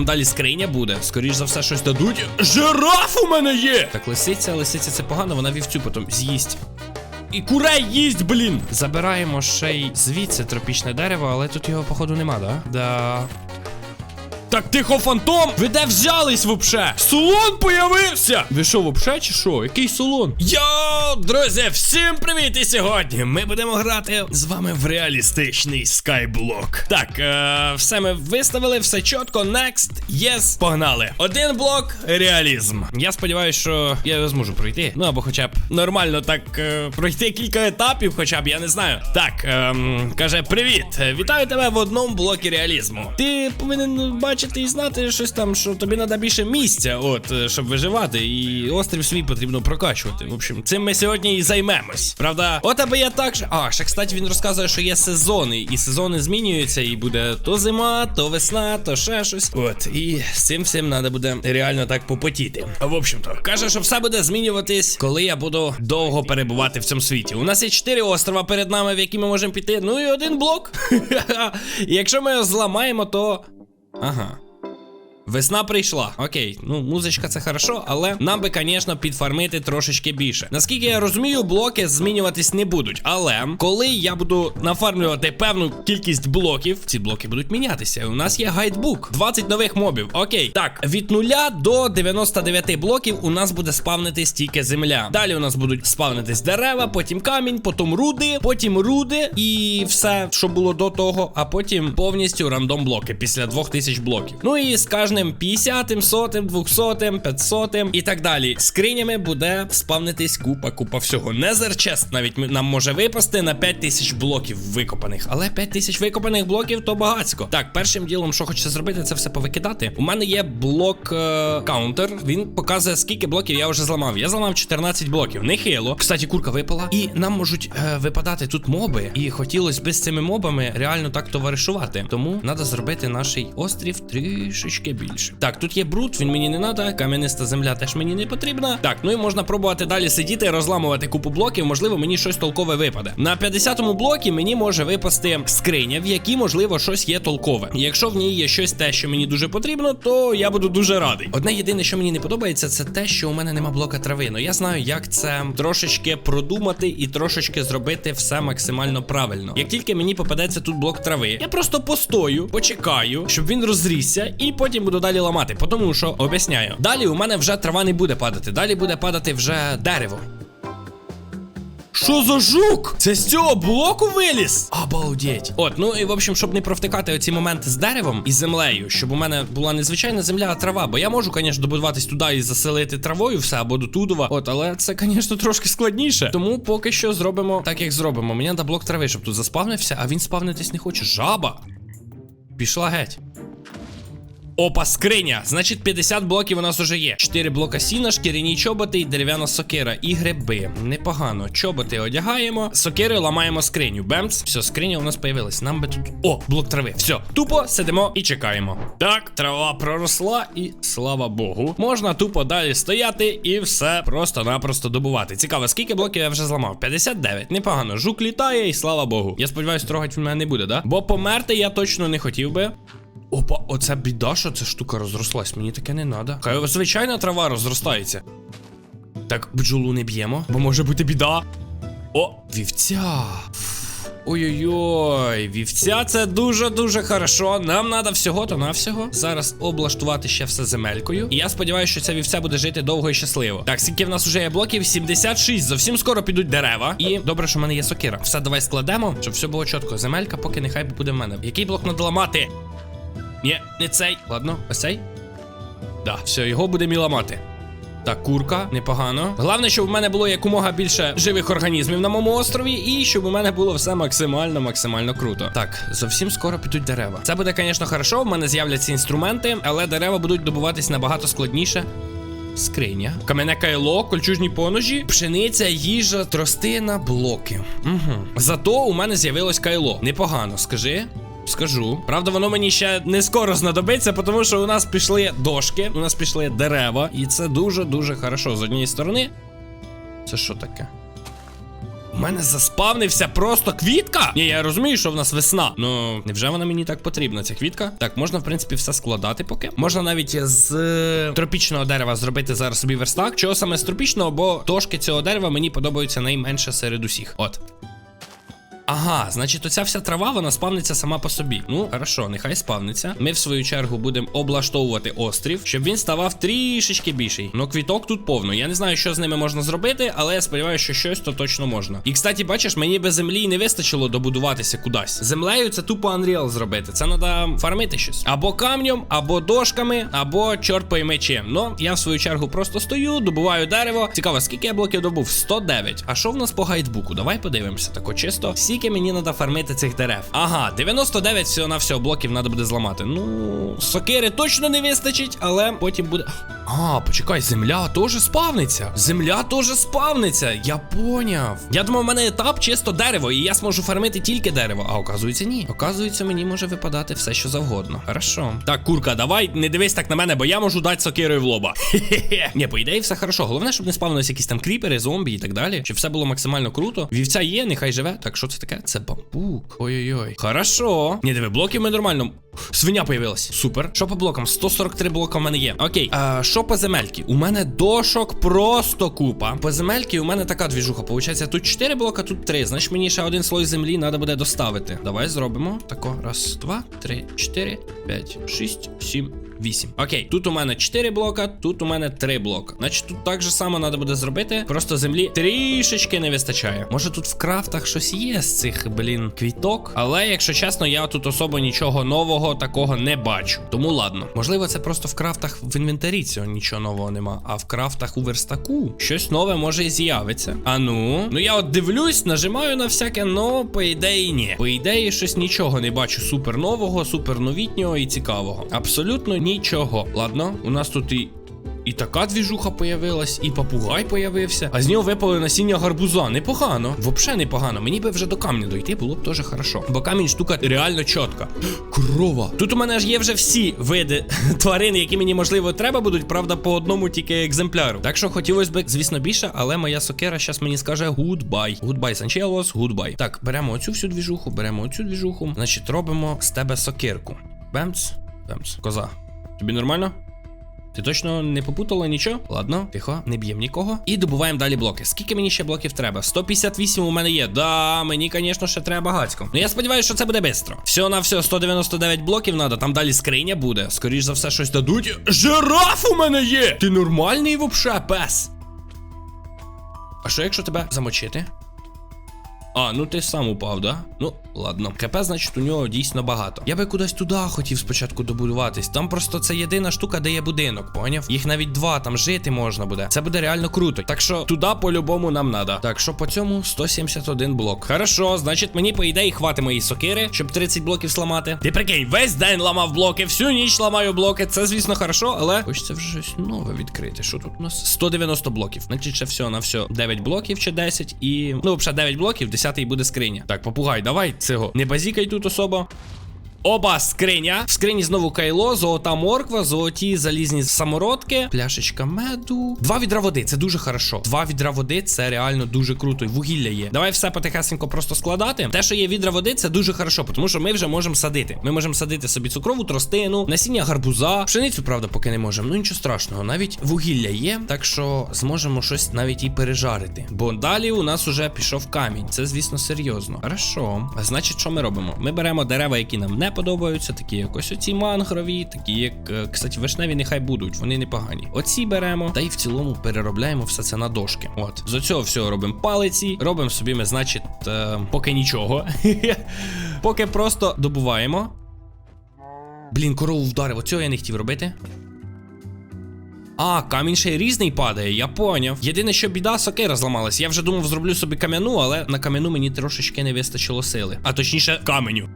Там далі скриня буде. Скоріш за все, щось дадуть. Жираф у мене є! Так, лисиця, лисиця це погано, вона вівцю потім з'їсть. І курей їсть, блін! Забираємо ще й звідси тропічне дерево, але тут його, походу, нема, да? Да. Так тихо, фантом! Ви де взялись вообще? Солон появився! Ви що, вообще чи що? Який солон? Йоу, друзі, всім привіт! І сьогодні ми будемо грати з вами в реалістичний скайблок. Так, е, все ми виставили, все чітко. Next, yes, погнали. Один блок реалізм. Я сподіваюся, що я його зможу пройти. Ну або хоча б нормально так е, пройти кілька етапів, хоча б я не знаю. Так, ем, каже, привіт! Вітаю тебе в одному блокі реалізму. Ти повинен бачити і знати щось там, що тобі треба більше місця, от, е, щоб виживати, і острів свій потрібно прокачувати. В общем, цим ми сьогодні і займемось. Правда, от аби я так же. А, ще, кстати, він розказує, що є сезони, і сезони змінюються, і буде то зима, то весна, то ще щось. От, і з цим всім треба буде реально так попотіти. В общем-то, каже, що все буде змінюватись, коли я буду довго перебувати в цьому світі. У нас є чотири острова перед нами, в які ми можемо піти. Ну і один блок. Якщо ми його зламаємо, то. Ага. Весна прийшла. Окей, ну музичка це хорошо, але нам би, звісно, підфармити трошечки більше. Наскільки я розумію, блоки змінюватись не будуть. Але коли я буду нафармлювати певну кількість блоків, ці блоки будуть мінятися. У нас є гайдбук, 20 нових мобів. Окей, так, від 0 до 99 блоків у нас буде спавнитись тільки земля. Далі у нас будуть спавнитись дерева, потім камінь, потім руди, потім руди і все, що було до того, а потім повністю рандом блоки після 2000 блоків. Ну і з кожним 50, 100, 200, 500 і так далі. Скринями буде спавнитись купа, купа всього. Незер чест навіть нам може випасти на 5000 блоків викопаних. Але 5000 викопаних блоків то багацько. Так, першим ділом, що хочеться зробити, це все повикидати. У мене є блок е, каунтер. Він показує, скільки блоків я вже зламав. Я зламав 14 блоків. Нехило. Кстати, курка випала. І нам можуть е, випадати тут моби. І хотілося би з цими мобами реально так товаришувати. Тому треба зробити наш острів трішечки більше. Так, тут є бруд, він мені не треба. Кам'яниста земля теж мені не потрібна. Так, ну і можна пробувати далі сидіти розламувати купу блоків. Можливо, мені щось толкове випаде. На 50-му блокі мені може випасти скриня, в якій, можливо, щось є толкове. Якщо в ній є щось те, що мені дуже потрібно, то я буду дуже радий. Одне єдине, що мені не подобається, це те, що у мене нема блока трави. Ну я знаю, як це трошечки продумати і трошечки зробити все максимально правильно. Як тільки мені попадеться тут блок трави, я просто постою, почекаю, щоб він розрісся, і потім буду далі ламати. Тому що об'ясняю. Далі у мене вже трава не буде падати, далі буде падати вже дерево. Що за жук? Це з цього блоку виліз? Обалдеть. От, ну і в общем, щоб не провтикати оці моменти з деревом і землею, щоб у мене була не звичайна земля, а трава. Бо я можу, звісно, добудуватись туди і заселити травою все або до тудова. От, але це, звісно, трошки складніше. Тому поки що зробимо так, як зробимо. Мені треба блок трави, щоб тут заспавнився, а він спавнитись не хоче. Жаба. Пішла геть. Опа, скриня. Значить, 50 блоків у нас уже є. 4 блока сіна, шкіряні чоботи і дерев'яна сокира. І гриби. Непогано. Чоботи одягаємо. Сокири ламаємо скриню. Бемц. Все, скриня у нас появилась. Нам би тут. О, блок трави. Все. Тупо сидимо і чекаємо. Так, трава проросла, і слава Богу. Можна тупо далі стояти і все просто-напросто добувати. Цікаво, скільки блоків я вже зламав? 59. Непогано. Жук літає, і слава Богу. Я сподіваюся, трогать він мене не буде, да? Бо померти я точно не хотів би. Опа, оце біда, що ця штука розрослась. Мені таке не треба. Хай звичайна трава розростається. Так, бджолу не б'ємо, бо може бути біда. О, вівця. Ой-ой-ой, вівця це дуже-дуже хорошо. Нам треба всього-то навсього. Зараз облаштувати ще все земелькою. І я сподіваюся, що ця вівця буде жити довго і щасливо. Так, скільки в нас вже є блоків? 76. Зовсім скоро підуть дерева. І добре, що в мене є сокира. Все, давай складемо, щоб все було чітко. Земелька, поки нехай буде в мене. Який блок надо ламати? Ні, не цей. Ладно, ось цей. Да, все, його будемо і ламати. Так, курка, непогано. Головне, щоб в мене було якомога більше живих організмів на моєму острові, і щоб у мене було все максимально, максимально круто. Так, зовсім скоро підуть дерева. Це буде, звісно, хорошо. В мене з'являться інструменти, але дерева будуть добуватись набагато складніше. Скриня, кам'яне кайло, кольчужні поножі, пшениця, їжа, тростина, блоки. Угу. Зато у мене з'явилось кайло. Непогано, скажи. Скажу. Правда, воно мені ще не скоро знадобиться, тому що у нас пішли дошки, у нас пішли дерева, і це дуже-дуже хорошо. З однієї сторони. Це що таке? У мене заспавнився просто квітка. Ні, я розумію, що в нас весна. Ну, невже вона мені так потрібна, ця квітка? Так, можна, в принципі, все складати поки. Можна навіть з е, тропічного дерева зробити зараз собі верстак. Чого саме з тропічного, бо дошки цього дерева мені подобаються найменше серед усіх. От. Ага, значить, оця вся трава, вона спавниться сама по собі. Ну, хорошо, нехай спавниться. Ми в свою чергу будемо облаштовувати острів, щоб він ставав трішечки більший. Ну, квіток тут повно. Я не знаю, що з ними можна зробити, але я сподіваюся, що щось то точно можна. І кстати, бачиш, мені без землі не вистачило добудуватися кудись. Землею це тупо Unreal зробити. Це треба фармити щось. Або камнем, або дошками, або чорт пойме чим. Ну, я в свою чергу просто стою, добуваю дерево. Цікаво, скільки я блоків добув? 109. А що в нас по гайдбуку? Давай подивимося. Тако чисто. Скільки мені треба фармити цих дерев? Ага, 99 всього на всього блоків треба буде зламати. Ну, сокири точно не вистачить, але потім буде. А, почекай, земля теж спавниться. Земля теж спавниться. Я поняв. Я думав, у мене етап чисто дерево, і я зможу фармити тільки дерево. А оказується, ні. Оказується, мені може випадати все, що завгодно. Хорошо. Так, курка, давай не дивись так на мене, бо я можу дати сокирою в лоба. Хе-хе. Ні, по ідеї, все хорошо. Головне, щоб не спавнилися якісь там кріпери, зомбі і так далі. Щоб все було максимально круто. Вівця є, нехай живе. Так, що це таке? Це бамбук. Ой-ой-ой. Хорошо. Ні, диви, блоків ми нормально. Свиня появилась. Супер. Що по блокам? 143 блока в мене є. Окей. А, що по земельки? У мене дошок просто купа. По земельки у мене така двіжуха. Получається, тут 4 блока, тут 3. Значить, мені ще один слой землі треба буде доставити. Давай зробимо. Тако. Раз, два, три, чотири, п'ять, шість, сім. 8. Окей, тут у мене 4 блока, тут у мене 3 блока. Значить, тут так же само треба буде зробити. Просто землі трішечки не вистачає. Може тут в крафтах щось є з цих, блін, квіток. Але, якщо чесно, я тут особо нічого нового такого не бачу. Тому ладно. Можливо, це просто в крафтах в інвентарі цього нічого нового нема. А в крафтах у верстаку щось нове може і з'явиться. А ну. Ну я от дивлюсь, нажимаю на всяке, но по ідеї ні. По ідеї, щось нічого не бачу супер нового, супер новітнього і цікавого. Абсолютно нічого. Ладно, у нас тут і. І така двіжуха появилась, і папугай появився, а з нього випали насіння гарбуза. Непогано. Взагалі непогано. Мені би вже до камня дойти, було б теж хорошо. Бо камінь штука реально чітка. Крова. Тут у мене ж є вже всі види тварин, які мені можливо треба будуть, правда, по одному тільки екземпляру. Так що хотілося б, звісно, більше, але моя сокера зараз мені скаже гудбай. Гудбай, Санчелос, гудбай. Так, беремо оцю всю двіжуху, беремо оцю двіжуху. Значить, робимо з тебе сокирку. Бемц, бемц, коза. Тобі нормально? Ти точно не попутала нічого? Ладно, тихо, не б'ємо нікого. І добуваємо далі блоки. Скільки мені ще блоків треба? 158 у мене є. Да, мені, звісно, ще треба багатько. Ну я сподіваюся, що це буде швидко. Всього на все 199 блоків треба, там далі скриня буде. Скоріш за все, щось дадуть. Жираф у мене є! Ти нормальний вообще, пес? А що якщо тебе замочити? А, ну ти сам упав, да? Ну, ладно. КП, значить, у нього дійсно багато. Я би кудись туди хотів спочатку добудуватись. Там просто це єдина штука, де є будинок, поняв? Їх навіть два, там жити можна буде. Це буде реально круто. Так що туди по-любому нам надо. Так, що по цьому 171 блок. Хорошо, значить, мені по ідеї хвати мої сокири, щоб 30 блоків сламати. Ти прикинь, весь день ламав блоки, всю ніч ламаю блоки. Це, звісно, хорошо, але хочеться вже щось нове відкрити. Що тут у нас? 190 блоків. Значить, ще все на все 9 блоків чи 10 і. Ну, взагалі 9 блоків, 10 буде скриня. Так, попугай, давай цього. Не базікай тут особо. Оба скриня. В скрині знову кайло, золота морква, золоті залізні самородки, пляшечка меду. Два відра води, це дуже хорошо. Два відра води це реально дуже круто. І вугілля є. Давай все потихесенько просто складати. Те, що є відра води, це дуже хорошо, тому що ми вже можемо садити. Ми можемо садити собі цукрову тростину, насіння гарбуза. Пшеницю, правда, поки не можемо. Ну нічого страшного. Навіть вугілля є, так що зможемо щось навіть і пережарити. Бо далі у нас уже пішов камінь. Це, звісно, серйозно. Хорошо. Значить, що ми робимо? Ми беремо дерева, які нам не подобаються, такі як ось оці мангрові, такі як, е, кстати, вишневі нехай будуть, вони непогані. Оці беремо, та й в цілому переробляємо все це на дошки. От, з цього всього робимо палиці, робимо собі ми, значить, е, поки нічого. поки просто добуваємо. Блін, корову вдарив, оцього я не хотів робити. А, камінь ще й різний падає, я поняв. Єдине, що біда, сокира зламалась. Я вже думав, зроблю собі кам'яну, але на кам'яну мені трошечки не вистачило сили. А точніше, каменю.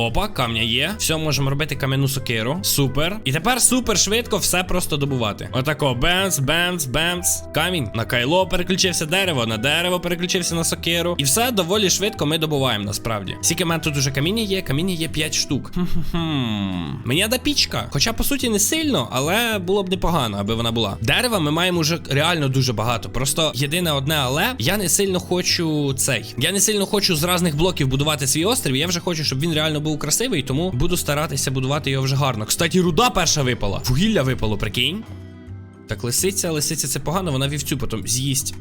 Опа, камня є. Все, можемо робити кам'яну сокиру. Супер. І тепер супер швидко все просто добувати. Отако, бемс, бемс, бемс. Камінь на кайло переключився дерево, на дерево переключився на сокиру. І все доволі швидко ми добуваємо насправді. Скільки мене тут уже каміння є, каміння є 5 штук. Мені да пічка. Хоча, по суті, не сильно, але було б непогано, аби вона була. Дерева ми маємо вже реально дуже багато. Просто єдине одне, але я не сильно хочу цей. Я не сильно хочу з різних блоків будувати свій острів. Я вже хочу, щоб він реально був красивий, тому буду старатися будувати його вже гарно. Кстати, руда перша випала. Вугілля випало, прикинь. Так, лисиця, лисиця це погано, вона вівцю потім з'їсть.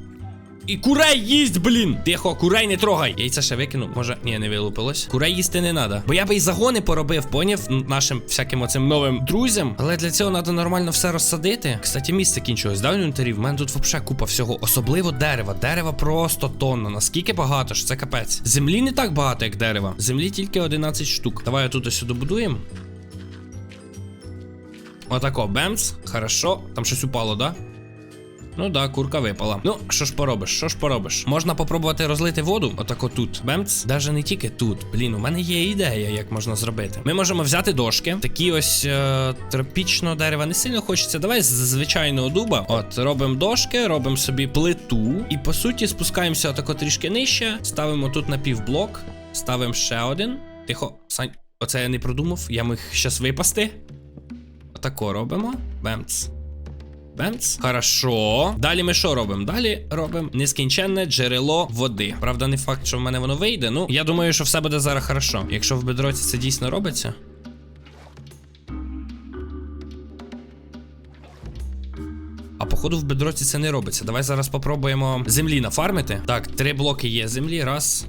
І курей їсть, блін! Тихо, курей не трогай. Яйця ще викину. Може, ні, не вилупилось. Курей їсти не треба. Бо я би і загони поробив, поняв нашим всяким оцим новим друзям. Але для цього треба нормально все розсадити. Кстати, місце кінчилось. Да, в інвентарі? В мене тут взагалі купа всього, особливо дерева. Дерева просто тонна. Наскільки багато ж це капець. Землі не так багато, як дерева. Землі тільки 11 штук. Давай тут ось сюди будуємо. Отако, бемц. Хорошо. Там щось упало, да? Ну да, курка випала. Ну, що ж поробиш, що ж поробиш? Можна попробувати розлити воду, отако тут. Бемц. Даже не тільки тут. Блін, у мене є ідея, як можна зробити. Ми можемо взяти дошки, такі ось е, тропічного дерева. Не сильно хочеться. Давай з звичайного дуба. От, робимо дошки, робимо собі плиту. І по суті спускаємося отако трішки нижче. Ставимо тут на півблок. Ставимо ще один. Тихо, Сань, оце я не продумав. Я міг щас випасти. Отако робимо. Бемц. Бемц. Хорошо. Далі ми що робимо? Далі робимо нескінченне джерело води. Правда, не факт, що в мене воно вийде. Ну, я думаю, що все буде зараз хорошо. Якщо в бедроці це дійсно робиться. А походу в бедроці це не робиться. Давай зараз попробуємо землі нафармити. Так, три блоки є землі. Раз,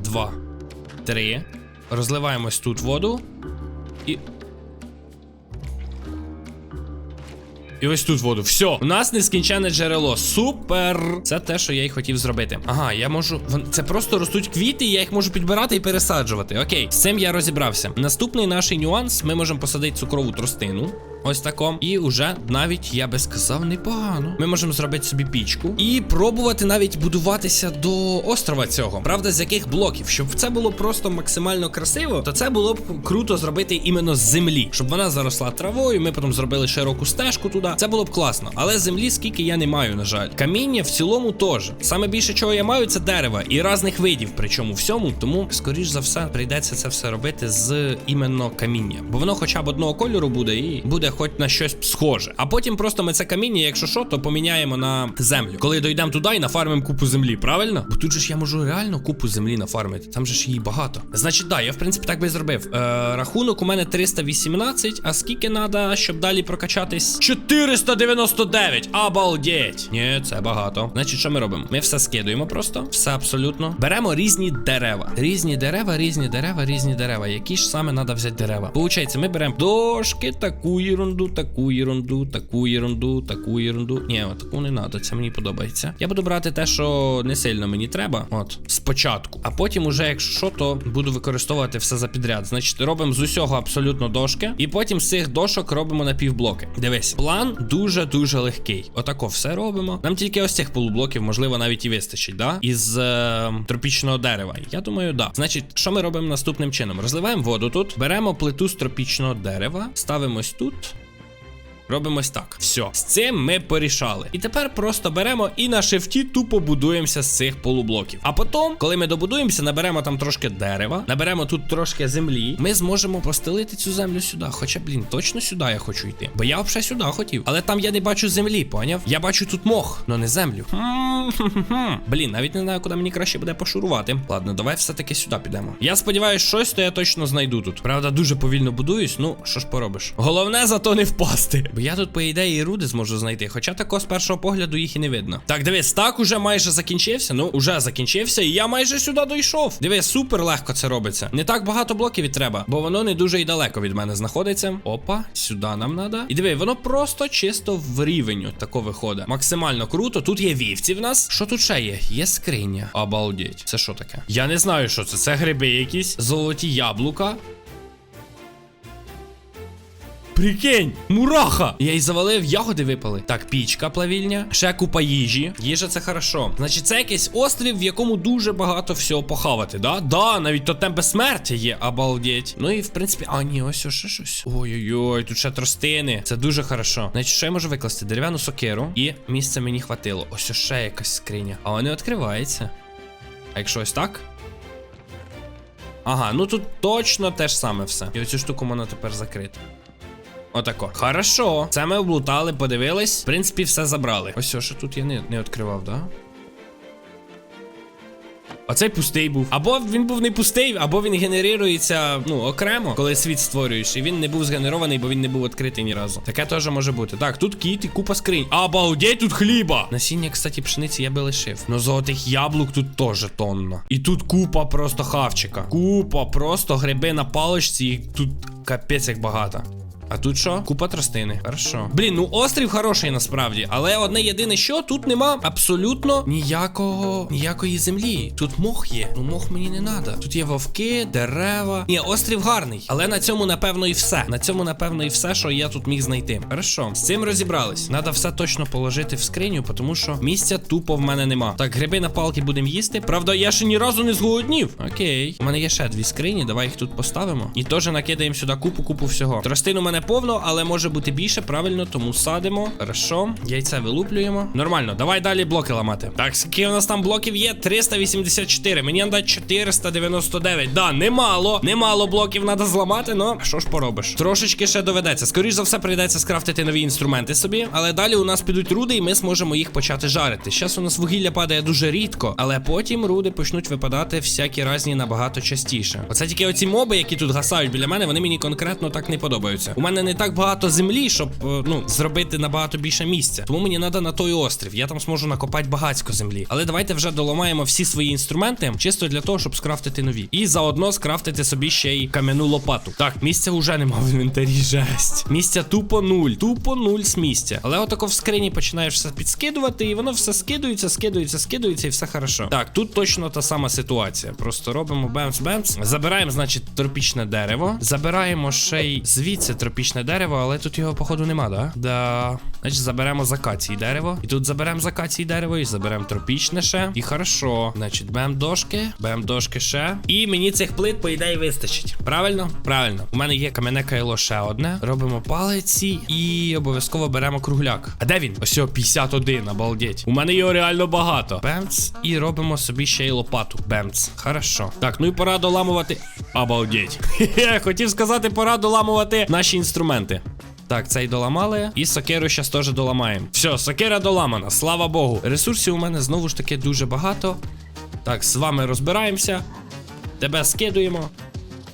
два, три. Розливаємось тут воду. І І ось тут воду. Все, у нас нескінченне джерело. Супер! Це те, що я й хотів зробити. Ага, я можу. Це просто ростуть квіти, я їх можу підбирати і пересаджувати. Окей, з цим я розібрався. Наступний наш нюанс: ми можемо посадити цукрову тростину. Ось тако. І уже навіть я би сказав непогано. Ми можемо зробити собі пічку і пробувати навіть будуватися до острова цього. Правда, з яких блоків? Щоб це було просто максимально красиво, то це було б круто зробити іменно з землі, щоб вона заросла травою. Ми потім зробили широку стежку туди. Це було б класно. Але землі скільки я не маю, на жаль. Каміння в цілому теж. Саме більше чого я маю, це дерева і різних видів, причому всьому. Тому, скоріш за все, прийдеться це все робити з іменно каміння. Бо воно хоча б одного кольору буде і буде хоч на щось схоже. А потім просто ми це каміння, якщо що, то поміняємо на землю. Коли дійдемо туди і нафармимо купу землі, правильно? Бо тут же ж я можу реально купу землі нафармити. Там же ж її багато. Значить, да, я в принципі так би зробив. Е, рахунок у мене 318, а скільки треба, щоб далі прокачатись? 499! Обалдеть! Ні, це багато. Значить, що ми робимо? Ми все скидуємо просто. Все абсолютно. Беремо різні дерева. Різні дерева, різні дерева, різні дерева. Які ж саме треба взяти дерева? Получається, ми беремо дошки, таку ерунду, таку ерунду, таку ерунду, таку ерунду. Ні, таку не треба, це мені подобається. Я буду брати те, що не сильно мені треба. От, спочатку. А потім, уже, якщо що, то буду використовувати все за підряд. Значить, робимо з усього абсолютно дошки. І потім з цих дошок робимо на півблоки. Дивись, план дуже-дуже легкий. Отако все робимо. Нам тільки ось цих полублоків, можливо, навіть і вистачить, да? Із е, тропічного дерева. Я думаю, да. Значить, що ми робимо наступним чином? Розливаємо воду тут, беремо плиту з тропічного дерева, ставимо ось тут. Робимо ось так. Все, з цим ми порішали. І тепер просто беремо і на шифті тупо будуємося з цих полублоків. А потім, коли ми добудуємося, наберемо там трошки дерева, наберемо тут трошки землі. Ми зможемо простелити цю землю сюди. Хоча, блін, точно сюди я хочу йти. Бо я взагалі сюди хотів. Але там я не бачу землі, поняв? Я бачу тут мох, но не землю. Блін, навіть не знаю, куди мені краще буде пошурувати. Ладно, давай все-таки сюди підемо. Я сподіваюся, щось то я точно знайду тут. Правда, дуже повільно будуюсь. Ну, що ж поробиш? Головне зато не впасти. Я тут, по ідеї, і руди зможу знайти. Хоча тако з першого погляду їх і не видно. Так, дивись, стак уже майже закінчився. Ну, уже закінчився, і я майже сюди дійшов. Диви, супер легко це робиться. Не так багато блоків і треба, бо воно не дуже і далеко від мене знаходиться. Опа, сюди нам треба. І диви, воно просто чисто в рівень тако виходить. Максимально круто. Тут є вівці в нас. Що тут ще є? Є скриня. Обалдеть. Це що таке? Я не знаю, що це. Це гриби якісь. Золоті яблука. Прикинь, мураха! Я її завалив, ягоди випали. Так, пічка плавільня, ще купа їжі. Їжа це хорошо. Значить, це якийсь острів, в якому дуже багато всього похавати, да? Да, навіть тотем безсмертя є, обалдеть. Ну і в принципі, а ні, ось ще щось. Ой-ой-ой, тут ще тростини. Це дуже хорошо. Значить, що я можу викласти? Дерев'яну сокиру, і місця мені хватило. Ось ще якась скриня. А вона не відкривається. А якщо ось так? Ага, ну тут точно те ж саме все. І оцю штуку можна тепер закрити. Отако. Хорошо. Це ми облутали, подивились. В принципі, все забрали. Ось що тут я не, не відкривав, да? Оцей пустий був. Або він був не пустий, або він генерується ну окремо, коли світ створюєш. І він не був згенерований, бо він не був відкритий ні разу. Таке теж може бути. Так, тут кіт і купа скринь. Обалдеть, тут хліба. Насіння, кстати, пшениці я би лишив. Но золотих яблук тут теж тонна. І тут купа просто хавчика. Купа просто гриби на паличці, і тут капець як багато. А тут що? Купа тростини. Хорошо. Блін, ну острів хороший насправді. Але одне єдине, що тут нема абсолютно ніякого ніякої землі. Тут мох є. Ну мох мені не треба. Тут є вовки, дерева. Ні, острів гарний. Але на цьому, напевно, і все. На цьому, напевно, і все, що я тут міг знайти. Хорошо. З цим розібрались. Надо все точно положити в скриню, тому що місця тупо в мене нема. Так, гриби на палки будемо їсти. Правда, я ще ні разу не зголоднів. Окей. У мене є ще дві скрині. Давай їх тут поставимо. І теж накидаємо сюди купу-купу всього. Тростин у мене повно, але може бути більше, правильно, тому садимо. Хорошо. Яйця вилуплюємо. Нормально, давай далі блоки ламати. Так, скільки у нас там блоків є? 384. Мені треба 499. Да, немало. Немало блоків треба зламати, но що ж поробиш? Трошечки ще доведеться. Скоріше за все, прийдеться скрафтити нові інструменти собі. Але далі у нас підуть руди, і ми зможемо їх почати жарити. Зараз у нас вугілля падає дуже рідко, але потім руди почнуть випадати всякі разні набагато частіше. Оце тільки оці моби, які тут гасають біля мене, вони мені конкретно так не подобаються. У мене не так багато землі, щоб е, ну зробити набагато більше місця. Тому мені треба на той острів. Я там зможу накопати багатько землі. Але давайте вже доламаємо всі свої інструменти, чисто для того, щоб скрафтити нові. І заодно скрафтити собі ще й кам'яну лопату. Так, місця вже нема в інвентарі. Жесть. Місця тупо нуль. Тупо нуль з місця. Але отако в скрині починаєш все підскидувати, і воно все скидується, скидується, скидується, і все хорошо. Так, тут точно та сама ситуація. Просто робимо бемс-бемс. Забираємо, значить, тропічне дерево. Забираємо ще й звідси тропічне дерево, але тут його, походу, нема, да? Да. Значить, заберемо з акації дерево. І тут заберемо з акації дерево, і заберемо тропічне ще. І хорошо. Значить, бем дошки, бем дошки ще. І мені цих плит, по ідеї, вистачить. Правильно? Правильно. У мене є кам'яне кайло ще одне. Робимо палиці і обов'язково беремо кругляк. А де він? Ось його 51, обалдеть. У мене його реально багато. Бемц. І робимо собі ще й лопату. Бемц. Хорошо. Так, ну і пора доламувати. Обалдеть. Хотів сказати, пора доламувати наші інструменти. Так, цей доламали. І сокеру зараз теж доламаємо. Все, сокера доламана, слава Богу. Ресурсів у мене знову ж таки дуже багато. Так, з вами розбираємося. Тебе скидуємо.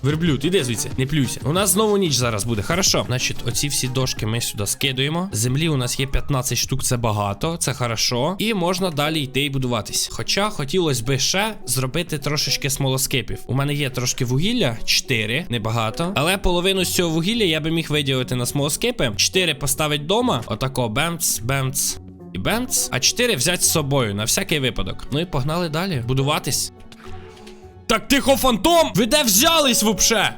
Верблюд, іди звідси, не плюйся. У нас знову ніч зараз буде. Хорошо. Значить, оці всі дошки ми сюди скидуємо. Землі у нас є 15 штук, це багато, це хорошо. І можна далі йти і будуватись. Хоча хотілося би ще зробити трошечки смолоскипів. У мене є трошки вугілля, 4, небагато. Але половину з цього вугілля я би міг виділити на смолоскипи. 4 поставить вдома. Отако, бемц, бемц. І бемц, а 4 взяти з собою на всякий випадок. Ну і погнали далі. Будуватись. Так тихо, фантом! Ви де взялись вообще?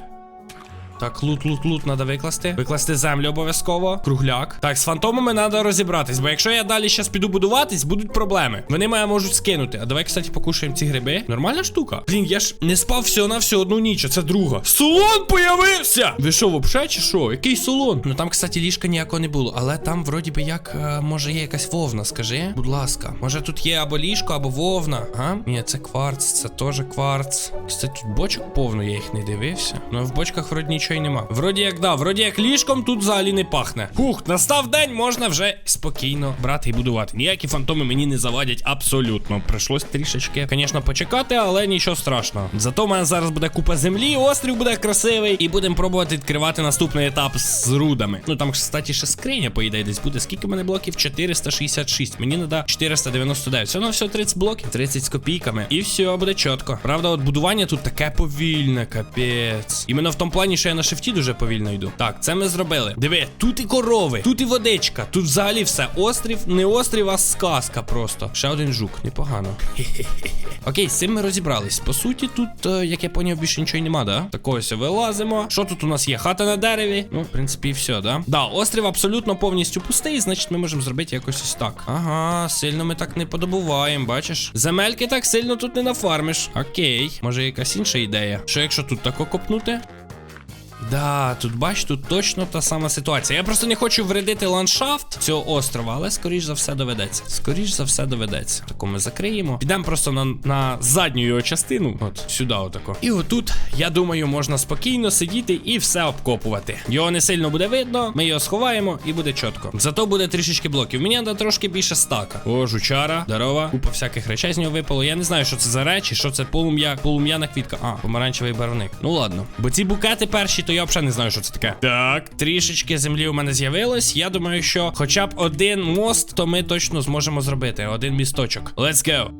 Так, лут, лут, лут треба викласти. Викласти землю обов'язково. Кругляк. Так, з фантомами треба розібратись, бо якщо я далі зараз піду будуватись, будуть проблеми. Вони мене можуть скинути. А давай, кстати, покушаємо ці гриби. Нормальна штука. Блін, я ж не спав всього на всю одну ніч, а це друга. Солон появився! Ви що, вообще чи що? Який солон? Ну там, кстати, ліжка ніякого не було. Але там, вроді би, як, е, може, є якась вовна, скажи. Будь ласка. Може тут є або ліжко, або вовна. А? Ні, це кварц, це теж кварц. Кстати, тут бочок повно, я їх не дивився. Ну в бочках вроді нічого й нема. Вроді як да, вроді як ліжком тут взагалі не пахне. Фух, настав день, можна вже спокійно брати і будувати. Ніякі фантоми мені не завадять абсолютно. Прийшлось трішечки, звісно, почекати, але нічого страшного. Зато в мене зараз буде купа землі, острів буде красивий, і будемо пробувати відкривати наступний етап з рудами. Ну там, кстати, ще скриня, по ідеї, десь буде. Скільки мене блоків? 466. Мені треба 499. Все одно все 30 блоків, 30 з копійками. І все буде чітко. Правда, от будування тут таке повільне, капець. Іменно в тому плані, що я на шифті дуже повільно йду. Так, це ми зробили. Диви, тут і корови, тут і водичка, тут взагалі все. Острів, не острів, а сказка просто. Ще один жук, непогано. Окей, з цим ми розібрались. По суті, тут, е, як я поняв, більше нічого нема, да? Такого ось вилазимо. Що тут у нас є? Хата на дереві. Ну, в принципі, і все, да? Да, острів абсолютно повністю пустий, значить, ми можемо зробити якось ось так. Ага, сильно ми так не подобуваємо, бачиш? Земельки так сильно тут не нафармиш. Окей, може якась інша ідея. Що якщо тут тако копнути? Да, тут бач, тут точно та сама ситуація. Я просто не хочу вредити ландшафт цього острова, але скоріш за все доведеться. Скоріш за все доведеться. Тако ми закриємо. Підемо просто на, на задню його частину. От сюди, отако. І отут, я думаю, можна спокійно сидіти і все обкопувати. Його не сильно буде видно. Ми його сховаємо і буде чітко. Зато буде трішечки блоків. Мені треба трошки більше стака. О, жучара, здорова. Купа всяких речей з нього випало. Я не знаю, що це за речі, що це полум'я, полум'яна квітка. А, помаранчевий барвник. Ну ладно. Бо ці букети перші, то я взагалі не знаю, що це таке. Так, трішечки землі у мене з'явилось. Я думаю, що хоча б один мост, то ми точно зможемо зробити. Один місточок. Let's go.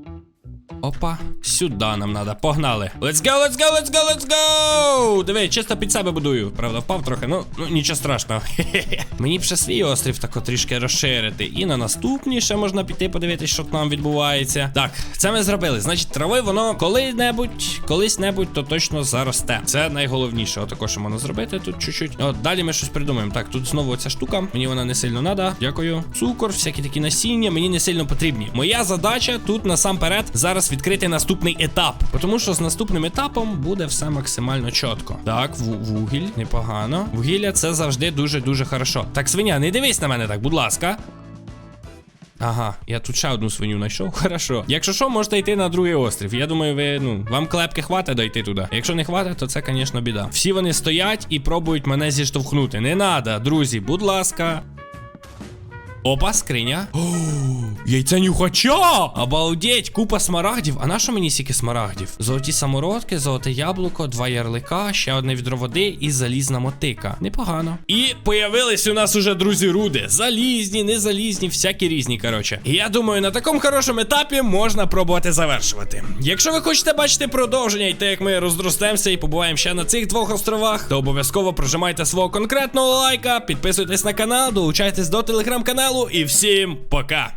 Опа, сюди нам треба. Погнали. Let's go, let's go, let's go, let's go! Диви, чисто під себе будую. Правда, впав трохи, ну, ну нічого страшного. Мені б ще свій острів тако трішки розширити. І на наступні ще можна піти подивитись, що там відбувається. Так, це ми зробили. Значить, трави воно коли-небудь, колись-небудь, то точно заросте. Це найголовніше. Отако, що можна зробити тут чуть-чуть. От далі ми щось придумаємо. Так, тут знову ця штука. Мені вона не сильно треба. Дякую. Цукор, всякі такі насіння, мені не сильно потрібні. Моя задача тут насамперед зараз відкрити наступний етап. Тому що з наступним етапом буде все максимально чітко. Так, вугіль, непогано. Вугілля це завжди дуже-дуже хорошо. Так, свиня, не дивись на мене так, будь ласка. Ага, я тут ще одну свиню знайшов. Хорошо. Якщо що, можете йти на другий острів. Я думаю, ви ну вам клепки хватить дойти туди. Якщо не хватить, то це, звісно, біда. Всі вони стоять і пробують мене зіштовхнути. Не надо, друзі, будь ласка. Опа, скриня. О, яйця нюхача! Обалдеть, купа смарагдів. А на що мені стільки смарагдів? Золоті самородки, золоте яблуко, два ярлика, ще одне відро води і залізна мотика. Непогано. І появились у нас уже друзі руди. Залізні, незалізні, всякі різні. Коротше. І я думаю, на такому хорошому етапі можна пробувати завершувати. Якщо ви хочете бачити продовження і те, як ми розростемося і побуваємо ще на цих двох островах, то обов'язково прожимайте свого конкретного лайка, підписуйтесь на канал, долучайтесь до телеграм-каналу і всім пока!